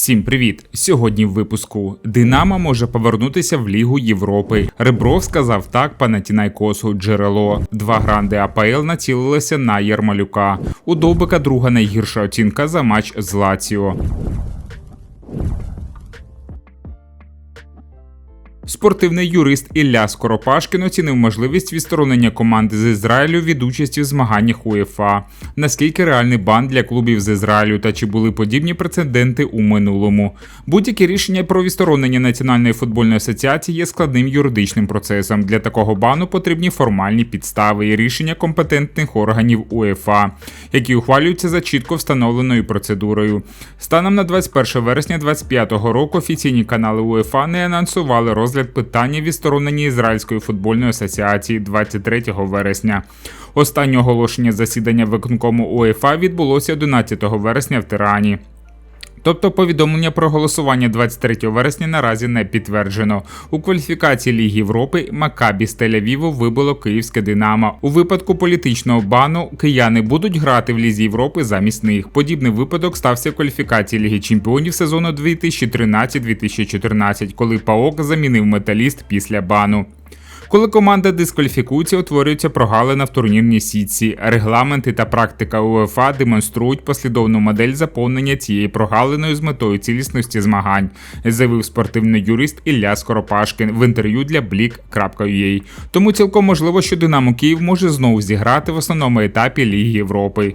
Всім привіт! Сьогодні в випуску Динамо може повернутися в Лігу Європи. Ребров сказав так Панатінайкосу джерело. Два гранди АПЛ націлилися на Єрмалюка. У Довбика друга найгірша оцінка за матч з Лаціо. Спортивний юрист Ілля Скоропашкін оцінив можливість відсторонення команди з Ізраїлю від участі в змаганнях УЄФА. Наскільки реальний бан для клубів з Ізраїлю та чи були подібні прецеденти у минулому? Будь-яке рішення про відсторонення Національної футбольної асоціації є складним юридичним процесом. Для такого бану потрібні формальні підстави і рішення компетентних органів УЄФА, які ухвалюються за чітко встановленою процедурою. Станом на 21 вересня 2025 року офіційні канали УЄФА не анонсували розгляд питання відсторонення Ізраїльської футбольної асоціації 23 вересня. Останнє оголошення засідання виконкому УЄФА відбулося 11 вересня в Тирані. Тобто повідомлення про голосування 23 вересня наразі не підтверджено. У кваліфікації Ліги Європи Макабі з Тель-Авіву вибило Київське Динамо. У випадку політичного бану кияни будуть грати в Лізі Європи замість них. Подібний випадок стався в кваліфікації Ліги Чемпіонів сезону 2013-2014, коли ПАОК замінив металіст після бану. Коли команда дискваліфікується, утворюється прогалина в турнірній сітці. Регламенти та практика УЕФА демонструють послідовну модель заповнення цієї прогалиною з метою цілісності змагань, заявив спортивний юрист Ілля Скоропашкін в інтерв'ю для Blick.ua. Тому цілком можливо, що Динамо Київ може знову зіграти в основному етапі Ліги Європи.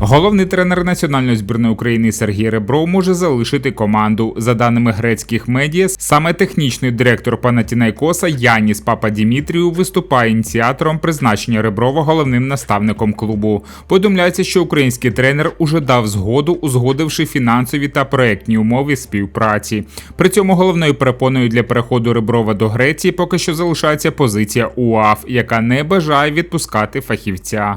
Головний тренер національної збірної України Сергій Ребров може залишити команду. За даними грецьких медіа, саме технічний директор Панатінайкоса Яніс Папа Дімітрію виступає ініціатором призначення Реброва головним наставником клубу. Повідомляється, що український тренер уже дав згоду, узгодивши фінансові та проектні умови співпраці. При цьому головною перепоною для переходу Реброва до Греції поки що залишається позиція УАФ, яка не бажає відпускати фахівця.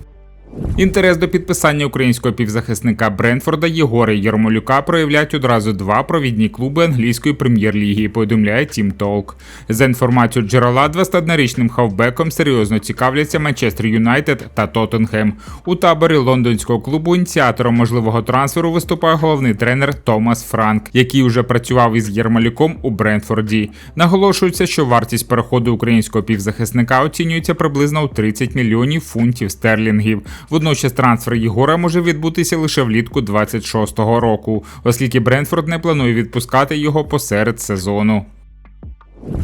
Інтерес до підписання українського півзахисника Бренфорда Єгора Єрмолюка проявляють одразу два провідні клуби англійської прем'єр-ліги. Повідомляє Тім Толк. За інформацією джерела, 21-річним хавбеком серйозно цікавляться Манчестер Юнайтед та Тоттенхем. У таборі лондонського клубу ініціатором можливого трансферу виступає головний тренер Томас Франк, який вже працював із Єрмолюком у Бренфорді. Наголошується, що вартість переходу українського півзахисника оцінюється приблизно у 30 мільйонів фунтів стерлінгів. Водночас трансфер Єгора може відбутися лише влітку 26-го року, оскільки Бренфорд не планує відпускати його посеред сезону.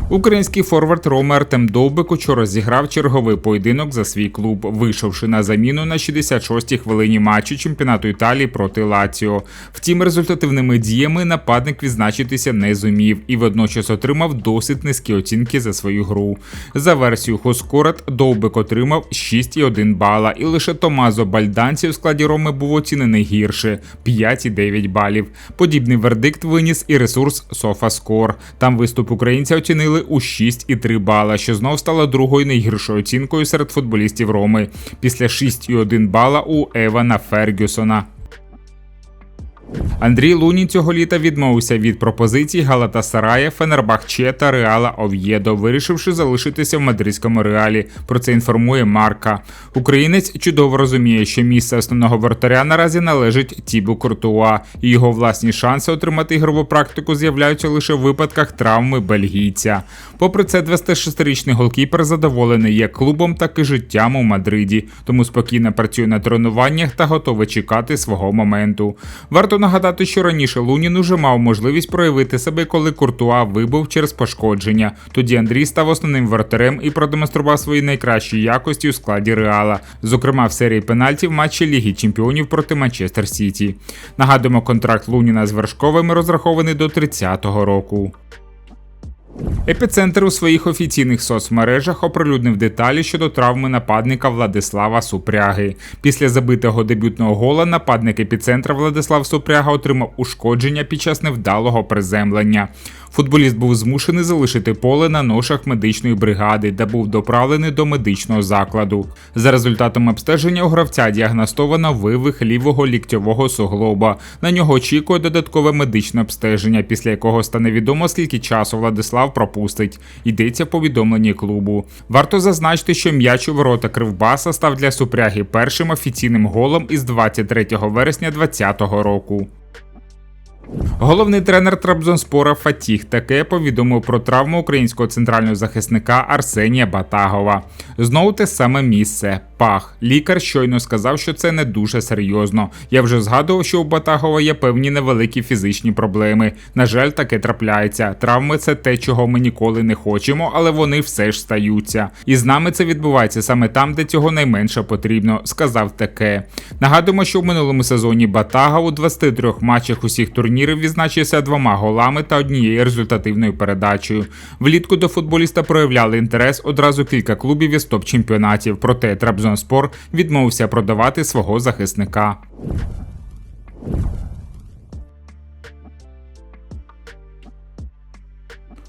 Український форвард Рома Артем Довбик учора зіграв черговий поєдинок за свій клуб, вийшовши на заміну на 66-й хвилині матчу чемпіонату Італії проти Лаціо. Втім, результативними діями нападник відзначитися не зумів і водночас отримав досить низькі оцінки за свою гру. За версією Хоскорет Довбик отримав 6,1 бала, і лише Томазо Бальданці у складі Роми був оцінений гірше 5,9 балів. Подібний вердикт виніс і ресурс SofaScore. Там виступ українця оцінили у 6,3 бала, що знов стало другою найгіршою оцінкою серед футболістів Роми після 6,1 бала у Евана Фергюсона. Андрій Лунін цього літа відмовився від пропозицій Галатасарая, Фенербахче та Реала Ов'єдо, вирішивши залишитися в мадридському реалі. Про це інформує Марка. Українець чудово розуміє, що місце основного вратаря наразі належить Тібу Куртуа, і його власні шанси отримати ігрову практику з'являються лише в випадках травми бельгійця. Попри це, 26-річний голкіпер задоволений як клубом, так і життям у Мадриді, тому спокійно працює на тренуваннях та готовий чекати свого моменту. Варто Нагадати, що раніше Лунін уже мав можливість проявити себе, коли Куртуа вибув через пошкодження. Тоді Андрій став основним вратарем і продемонстрував свої найкращі якості у складі Реала, зокрема в серії пенальтів матчі Ліги Чемпіонів проти Манчестер Сіті. Нагадуємо, контракт Луніна з Вершковими розрахований до 30-го року. Епіцентр у своїх офіційних соцмережах оприлюднив деталі щодо травми нападника Владислава Супряги. Після забитого дебютного гола нападник епіцентра Владислав Супряга отримав ушкодження під час невдалого приземлення. Футболіст був змушений залишити поле на ношах медичної бригади, де був доправлений до медичного закладу. За результатом обстеження у гравця діагностовано вивих лівого ліктьового суглоба. На нього очікує додаткове медичне обстеження, після якого стане відомо, скільки часу Владислав пропустить. Йдеться в повідомленні клубу. Варто зазначити, що м'яч у ворота Кривбаса став для супряги першим офіційним голом із 23 вересня 2020 року. Головний тренер Трабзонспора Фатіх таке повідомив про травму українського центрального захисника Арсенія Батагова. Знову те саме місце. Пах. Лікар щойно сказав, що це не дуже серйозно. Я вже згадував, що у Батагова є певні невеликі фізичні проблеми. На жаль, таке трапляється. Травми це те, чого ми ніколи не хочемо, але вони все ж стаються. І з нами це відбувається саме там, де цього найменше потрібно, сказав таке. Нагадуємо, що в минулому сезоні Батага у 23 матчах усіх турнірів відзначився двома голами та однією результативною передачею. Влітку до футболіста проявляли інтерес одразу кілька клубів із топ-чемпіонатів, проте Трабзонспор відмовився продавати свого захисника.